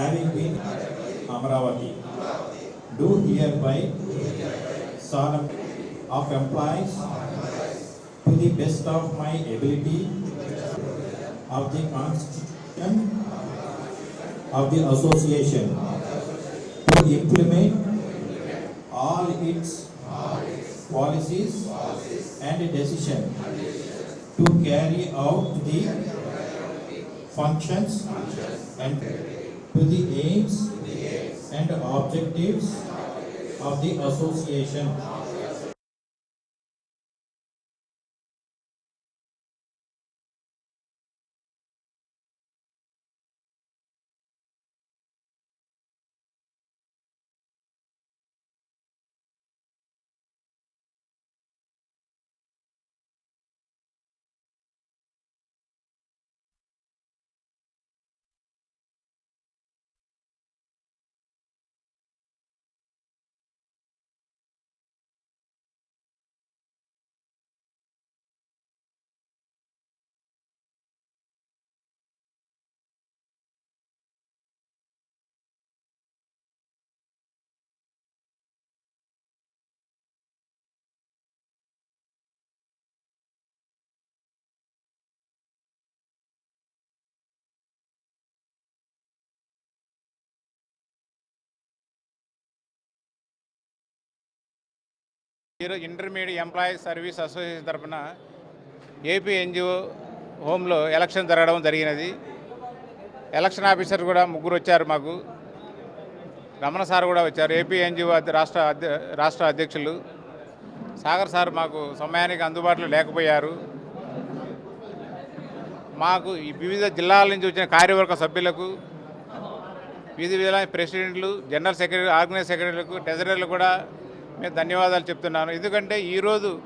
having been Amravati, do hereby solemn of employees to the best of my ability of the constitution of the association to implement all its policies and decision to carry out the functions and to the aims and objectives of the association ఈరోజు intermediate employees service association తరఫున AP NGO హోమ్లో election జరగడం జరిగినది. Election officer కూడా ముగ్గురు వచ్చారు మాకు. Ramana sir కూడా వచ్చారు. ఏపీ ఎన్జిఓ రాష్ట్ర అధ్య రాష్ట్ర అధ్యక్షులు. సాగర్ సార్ మాకు సమయానికి అందుబాటులో లేకపోయారు. మాకు ఈ వివిధ జిల్లాల నుంచి వచ్చిన కార్యవర్గ సభ్యులకు వివిధ విధాల ప్రెసిడెంట్లు జనరల్ సెక్రటరీ ఆర్గనైజ్ సెక్రటరీలకు ట్రెజరీలు కూడా నేను ధన్యవాదాలు చెప్తున్నాను. ఎందుకంటే ఈరోజు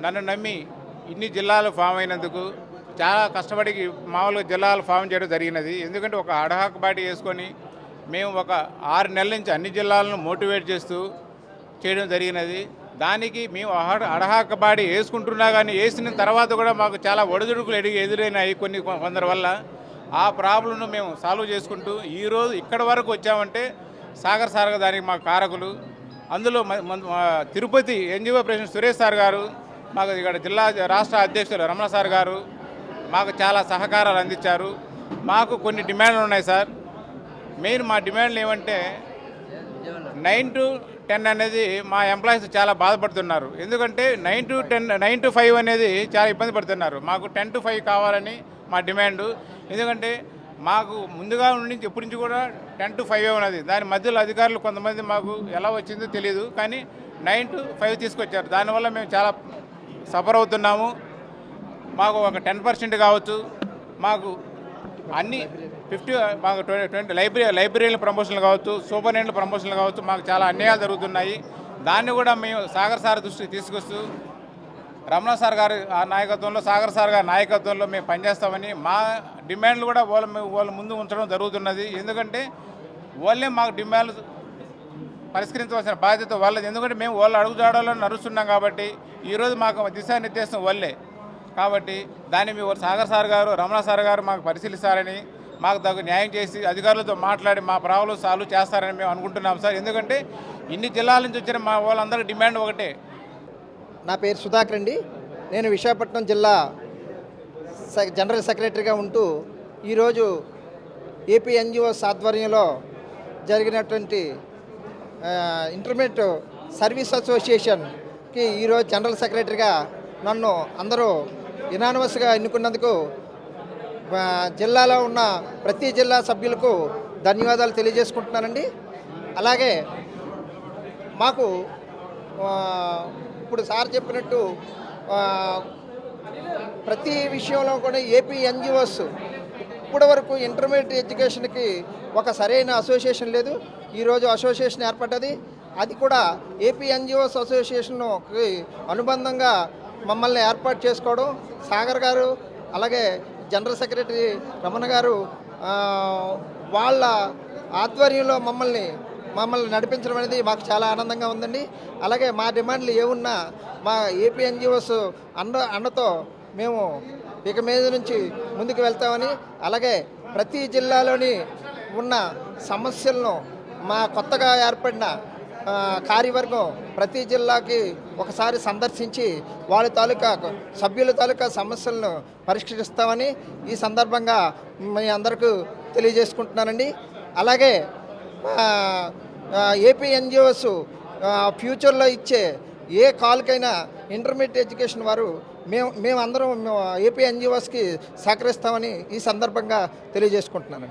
నన్ను నమ్మి ఇన్ని జిల్లాలు ఫామ్ అయినందుకు చాలా కష్టపడి మామూలుగా జిల్లాలు ఫామ్ చేయడం జరిగినది. ఎందుకంటే ఒక అడహాక్ బాడీ వేసుకొని మేము ఒక ఆరు నెలల నుంచి అన్ని జిల్లాలను మోటివేట్ చేస్తూ చేయడం జరిగినది. దానికి మేము అహ- అడహాక బాడీ వేసుకుంటున్నా కానీ వేసిన తర్వాత కూడా మాకు చాలా ఒడిదుడుకులు ఎడిగి ఎదురైనాయి కొన్ని కొందరి వల్ల. ఆ ప్రాబ్లంను మేము సాల్వ్ చేసుకుంటూ ఈరోజు ఇక్కడ వరకు వచ్చామంటే సాగర్ సాగర్ దానికి మా కారకులు. అందులో మా Tirupati NGO president Suresh sir గారు మాకు ఇక్కడ జిల్లా రాష్ట్ర అధ్యక్షులు రమణ సార్ గారు మాకు చాలా సహకారాలు అందించారు. మాకు కొన్ని డిమాండ్లు ఉన్నాయి సార్. మెయిన్ మా డిమాండ్లు ఏమంటే నైన్ టు టెన్ అనేది మా ఎంప్లాయీస్ చాలా బాధపడుతున్నారు. ఎందుకంటే nine to ten nine to five అనేది చాలా ఇబ్బంది పడుతున్నారు. మాకు టెన్ టు ఫైవ్ కావాలని మా డిమాండ్. ఎందుకంటే మాకు ముందుగా నుంచి ఎప్పటి నుంచి కూడా టెన్ టు ఫైవ్ ఉన్నది దాని మధ్యలో అధికారులు కొంతమంది మాకు ఎలా వచ్చిందో తెలియదు కానీ నైన్ టు ఫైవ్ తీసుకొచ్చారు. దానివల్ల మేము చాలా సఫర్ అవుతున్నాము. మాకు ఒక టెన్ పర్సెంట్ కావచ్చు. మాకు అన్ని ఫిఫ్టీ మాకు ట్వంటీ ట్వంటీ లైబ్రరీ లైబ్రరీల ప్రమోషన్లు కావచ్చు సూపరింటెండెంట్ల ప్రమోషన్లు కావచ్చు మాకు చాలా అన్యాయాలు జరుగుతున్నాయి. దాన్ని కూడా మేము సాగర్ సార్ దృష్టికి తీసుకొస్తూ రమణ సార్ గారి ఆ నాయకత్వంలో సాగర్ సార్ గారి నాయకత్వంలో మేము పనిచేస్తామని మా డిమాండ్లు కూడా వాళ్ళ వాళ్ళ ముందు ఉంచడం జరుగుతున్నది. ఎందుకంటే వాళ్ళే మాకు డిమాండ్లు పరిష్కరించవలసిన బాధ్యత వాళ్ళది. ఎందుకంటే మేము వాళ్ళు అడుగుజాడలో నడుస్తున్నాం కాబట్టి ఈరోజు మాకు దిశానిర్దేశం వాళ్ళే. కాబట్టి దాన్ని మీ సాగర్ సార్ గారు రమణ సార్ గారు మాకు పరిశీలిస్తారని మాకు తగు న్యాయం చేసి అధికారులతో మాట్లాడి మా ప్రాబ్లం సాల్వ్ చేస్తారని మేము అనుకుంటున్నాం సార్. ఎందుకంటే ఇన్ని జిల్లాల నుంచి వచ్చిన మా వాళ్ళందరి డిమాండ్ ఒకటే. నా పేరు సుధాకర్ అండి. నేను విశాఖపట్నం జిల్లా సె- జనరల్ సెక్రటరీగా ఉంటూ ఈరోజు ఏపీ ఎన్జిఓస్ ఆధ్వర్యంలో జరిగినటువంటి ఇంటర్మీడియట్ సర్వీస్ అసోసియేషన్కి ఈరోజు జనరల్ సెక్రటరీగా నన్ను అందరూ యునానిమస్గా ఎన్నుకున్నందుకు జిల్లాలో ఉన్న ప్రతి జిల్లా సభ్యులకు ధన్యవాదాలు తెలియజేసుకుంటున్నానండి. అలాగే మాకు ఇప్పుడు సార్ చెప్పినట్టు ప్రతి విషయంలో కూడా ఏపీ ఎన్జిఓస్ ఇప్పటి వరకు ఇంటర్మీడియట్ ఎడ్యుకేషన్కి ఒక సరైన అసోసియేషన్ లేదు. ఈరోజు అసోసియేషన్ ఏర్పడ్డది. అది కూడా ఏపీ ఎన్జిఓస్ అసోసియేషన్కి అనుబంధంగా మమ్మల్ని ఏర్పాటు చేసుకోవడం. సాగర్ గారు అలాగే జనరల్ సెక్రటరీ రమణ గారు వాళ్ళ ఆధ్వర్యంలో మమ్మల్ని మమ్మల్ని నడిపించడం అనేది మాకు చాలా ఆనందంగా ఉందండి. అలాగే మా డిమాండ్లు ఏమున్నా మా ఏపీ ఎన్జిఓస్ అండ అండతో మేము ఇక మీద నుంచి ముందుకు వెళ్తామని అలాగే ప్రతి జిల్లాలోని ఉన్న సమస్యలను మా కొత్తగా ఏర్పడిన కార్యవర్గం ప్రతి జిల్లాకి ఒకసారి సందర్శించి వాళ్ళ తాలూకా సభ్యుల తాలూకా సమస్యలను పరిష్కరిస్తామని ఈ సందర్భంగా మీ అందరికీ తెలియజేసుకుంటున్నానండి. అలాగే ఏపీ ఎన్జిఓస్ ఫ్యూచర్లో ఇచ్చే ఏ కాల్కైనా ఇంటర్మీడియట్ ఎడ్యుకేషన్ వారు మేము మేమందరం ఏపీ ఎన్జిఓస్కి సహకరిస్తామని ఈ సందర్భంగా తెలియజేసుకుంటున్నాను